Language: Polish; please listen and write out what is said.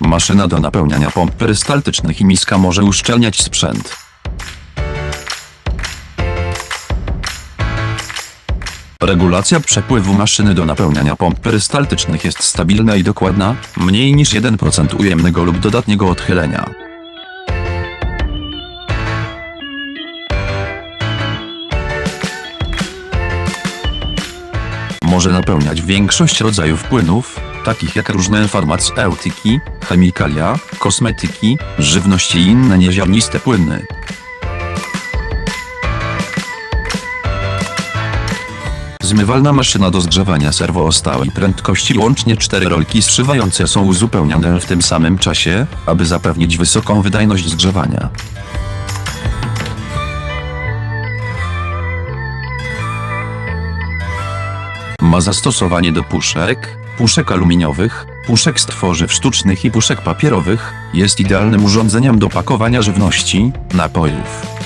Maszyna do napełniania pomp perystaltycznych i miska może uszczelniać sprzęt. Regulacja przepływu maszyny do napełniania pomp perystaltycznych jest stabilna i dokładna, mniej niż 1% ujemnego lub dodatniego odchylenia. Może napełniać większość rodzajów płynów, takich jak różne farmaceutyki, chemikalia, kosmetyki, żywność i inne nieziarniste płyny. Zmywalna maszyna do zgrzewania serwo o stałej prędkości łącznie cztery rolki zszywające są uzupełniane w tym samym czasie, aby zapewnić wysoką wydajność zgrzewania. Ma zastosowanie do puszek, puszek aluminiowych, puszek z tworzyw sztucznych i puszek papierowych, jest idealnym urządzeniem do pakowania żywności, napojów,